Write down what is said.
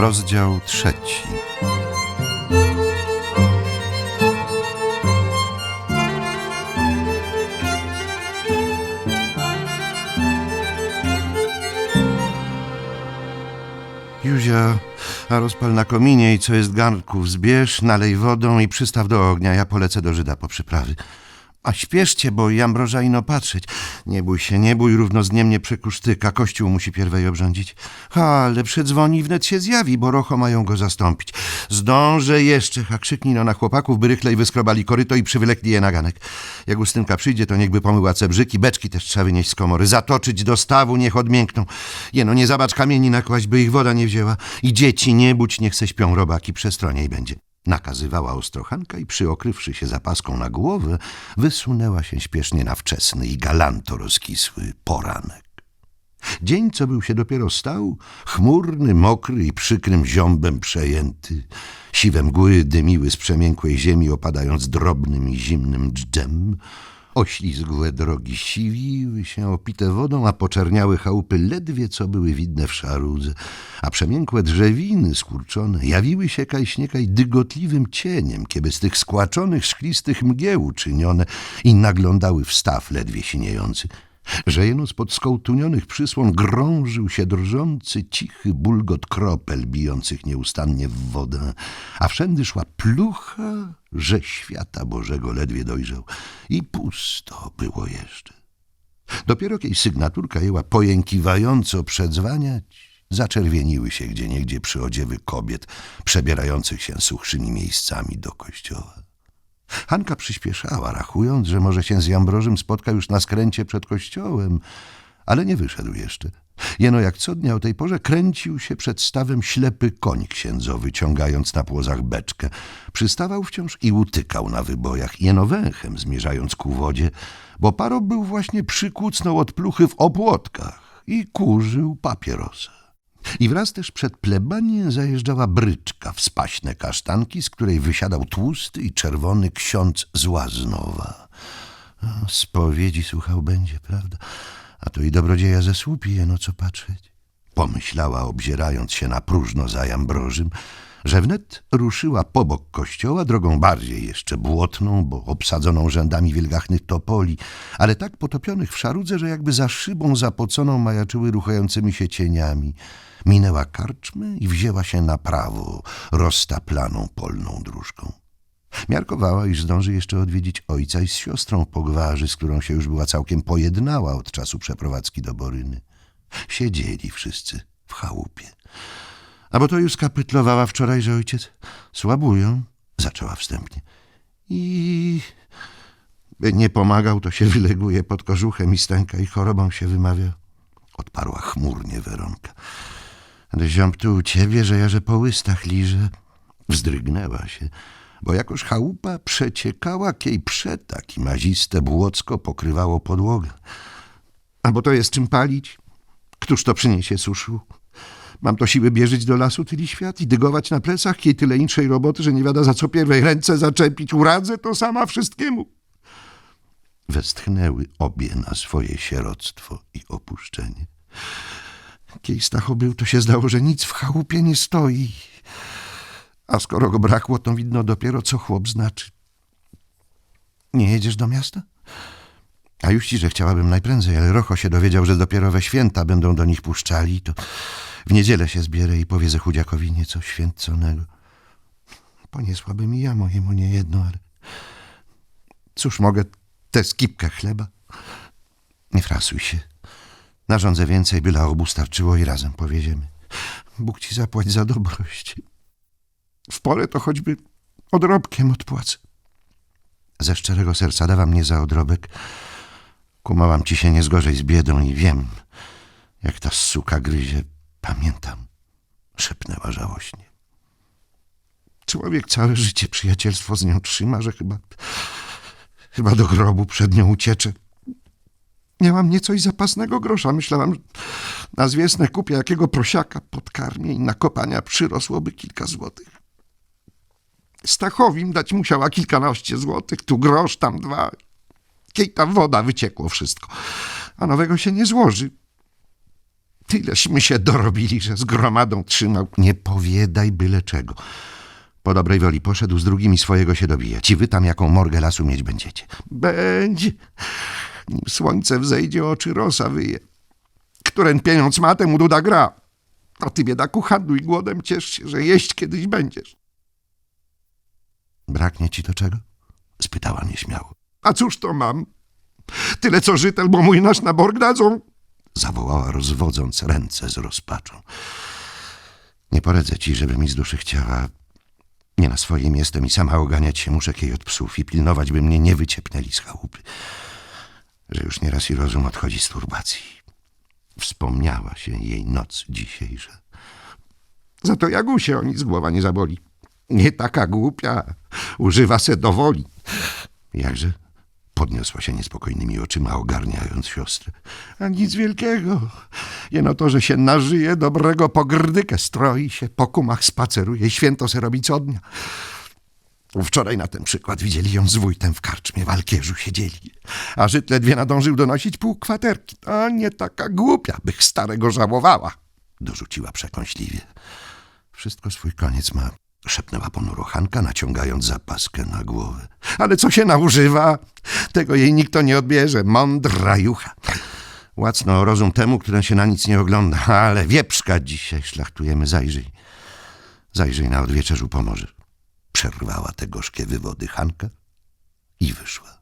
Rozdział trzeci. A rozpal na kominie i co jest garnków zbierz, nalej wodą i przystaw do ognia, ja polecę do Żyda po przyprawy. A śpieszcie, bo i Ambroża ino patrzeć. Nie bój się, nie bój, równo z dniem nie przekusztyka. Kościół musi pierwej obrządzić. Ha, ale przydzwoni wnet się zjawi, bo rocho mają go zastąpić. Zdążę jeszcze, a krzyknij no na chłopaków, by rychlej wyskrobali koryto i przywylekli je na ganek. Jak Ustynka przyjdzie, to niechby pomyła cebrzyki, beczki też trzeba wynieść z komory. Zatoczyć do stawu, niech odmiękną. Jeno, nie zabacz kamieni nakłaść, by ich woda nie wzięła. I dzieci nie budź, niech se śpią robaki, przestroniej będzie. Nakazywała Ostrochanka i przyokrywszy się zapaską na głowę, wysunęła się śpiesznie na wczesny i galanto rozkisły poranek. Dzień, co był się dopiero stał, chmurny, mokry i przykrym ziąbem przejęty. Siwe mgły dymiły z przemiękłej ziemi, opadając drobnym i zimnym dżdżem. Oślizgłe drogi siwiły się opite wodą, a poczerniałe chałupy ledwie co były widne w szarudze, a przemiękłe drzewiny skurczone jawiły się kajśniekaj dygotliwym cieniem, kiedy z tych skłaczonych, szklistych mgieł uczynione i naglądały w staw ledwie siniejący że jeno spod skołtunionych przysłon grążył się drżący, cichy bulgot kropel bijących nieustannie w wodę, a wszędy szła plucha, że świata Bożego ledwie dojrzał. I pusto było jeszcze. Dopiero kiedy sygnaturka jęła pojękiwająco przedzwaniać, zaczerwieniły się gdzieniegdzie przyodziewy kobiet przebierających się suchszymi miejscami do kościoła. Hanka przyspieszała, rachując, że może się z Jambrożym spotka już na skręcie przed kościołem, ale nie wyszedł jeszcze. Jeno jak co dnia o tej porze kręcił się przed stawem ślepy koń księdzowy, ciągając na płozach beczkę. Przystawał wciąż i utykał na wybojach, jeno węchem zmierzając ku wodzie, bo parób był właśnie przykucnął od pluchy w opłotkach i kurzył papierosa. I wraz też przed plebaniem zajeżdżała bryczka w spaśne kasztanki, z której wysiadał tłusty i czerwony ksiądz z Łaznowa. Spowiedzi słuchał będzie, prawda? A to i dobrodzieja ze słupi, jeno co patrzeć. Pomyślała, obzierając się na próżno za Jambrożym, że wnet ruszyła po bok kościoła drogą bardziej jeszcze błotną, bo obsadzoną rzędami wilgachnych topoli, ale tak potopionych w szarudze, że jakby za szybą zapoconą majaczyły ruchającymi się cieniami. Minęła karczmę i wzięła się na prawo, roztaplaną polną dróżką. Miarkowała, iż zdąży jeszcze odwiedzić ojca i z siostrą po gwarzy, z którą się już była całkiem pojednała od czasu przeprowadzki do Boryny. Siedzieli wszyscy w chałupie. A bo to już skapytlowała wczoraj, że ojciec słabują, zaczęła wstępnie. I by nie pomagał, to się wyleguje pod kożuchem i stęka i chorobą się wymawia. Odparła chmurnie Weronka. Ziąb tu u ciebie, że ja, że po łystach liżę. Wzdrygnęła się, bo jakoż chałupa przeciekała kiej przetak i maziste błocko pokrywało podłogę. A bo to jest czym palić? Któż to przyniesie suszu? Mam to siły bierzeć do lasu tyli świat i dygować na plecach, kiej tyle inszej roboty, że nie wiada za co pierwej ręce zaczepić. Uradzę to sama wszystkiemu. Westchnęły obie na swoje sieroctwo i opuszczenie. Kiej Stacho był, to się zdało, że nic w chałupie nie stoi. A skoro go brakło, to widno dopiero, co chłop znaczy. Nie jedziesz do miasta? A już ci, że chciałabym najprędzej, ale Rocho się dowiedział, że dopiero we święta będą do nich puszczali, to w niedzielę się zbierę i powiedzę chudziakowi nieco święconego. Poniesłabym i ja mojemu niejedno, ale cóż mogę, tę skipkę chleba? Nie frasuj się. Narządzę więcej, byle obu starczyło i razem powieziemy. Bóg ci zapłać za dobrość. W pole to choćby odrobkiem odpłacę. Ze szczerego serca dawam mnie za odrobek. Kumałam ci się nie zgorzej z biedą i wiem, jak ta suka gryzie. Pamiętam, szepnęła żałośnie. Człowiek całe życie przyjacielstwo z nią trzyma, że chyba, chyba do grobu przed nią uciecze. Miałam nieco i zapasnego grosza. Myślałam, że na zwiesnę kupię jakiego prosiaka, podkarmię i na kopania przyrosłoby kilka złotych. Stachowim dać musiała kilkanaście złotych, tu grosz, tam dwa. Kiejta woda wyciekło wszystko, a nowego się nie złoży. Tyleśmy się dorobili, że z gromadą trzymał. Nie powiadaj byle czego. Po dobrej woli poszedł z drugimi swojego się dobijać. I wy tam jaką morgę lasu mieć będziecie. Będzie. Nim słońce wzejdzie, oczy rosa wyje. Któren pieniądz ma, temu duda gra. A ty, biedaku, handluj głodem, ciesz się, że jeść kiedyś będziesz. Braknie ci to czego? spytała nieśmiało. A cóż to mam? Tyle co żytel, bo mój nasz na borg dadzą. Zawołała, rozwodząc ręce z rozpaczą. Nie poradzę ci, żeby mi z duszy chciała. Nie na swoim jestem i sama oganiać się muszę kjej od psów i pilnować, by mnie nie wyciepnęli z chałupy. Że już nieraz i rozum odchodzi z turbacji. Wspomniała się jej noc dzisiejsza. Za to Jagusie o nic głowa nie zaboli. Nie taka głupia, używa se do woli. Jakże? Podniosła się niespokojnymi oczyma, ogarniając siostrę. A nic wielkiego. Jeno to, że się nażyje, dobrego pogrdykę stroi się, po kumach spaceruje, święto se robi co dnia. Wczoraj na ten przykład widzieli ją z wójtem w karczmie, w Alkierzu siedzieli. A Żyd ledwie nadążył donosić pół kwaterki. A nie taka głupia, bych starego żałowała, dorzuciła przekąśliwie. Wszystko swój koniec ma, szepnęła ponuro Hanka, naciągając zapaskę na głowę. Ale co się naużywa? Tego jej nikt nie odbierze. Mądra jucha. Łacno rozum temu, który się na nic nie ogląda. Ale wieprzka dzisiaj szlachtujemy, zajrzyj. Zajrzyj na odwieczerzu pomoże. Przerwała te gorzkie wywody Hanka i wyszła.